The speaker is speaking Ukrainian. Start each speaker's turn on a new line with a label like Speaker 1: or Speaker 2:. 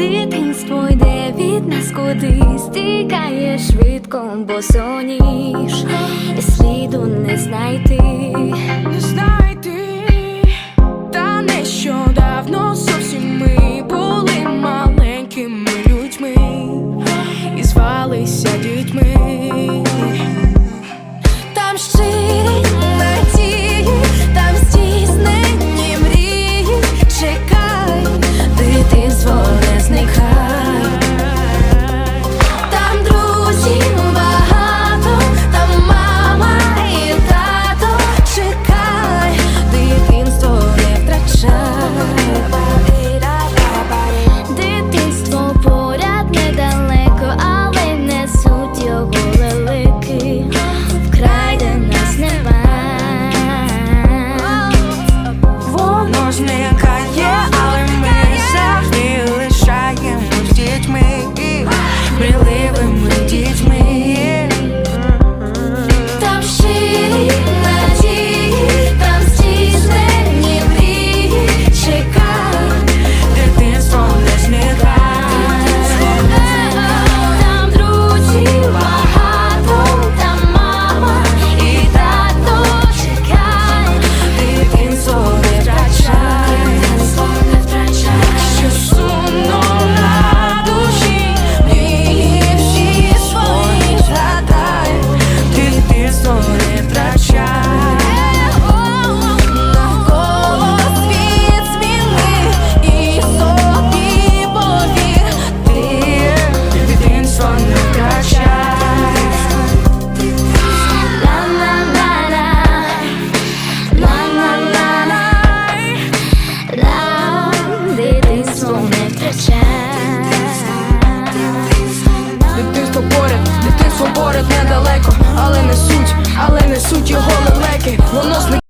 Speaker 1: дитинство йде від нас кудись Тікає швидко, бо соніж і сліду не знайти.
Speaker 2: далеко, але не суть, але не суть його лелеки, воно зникає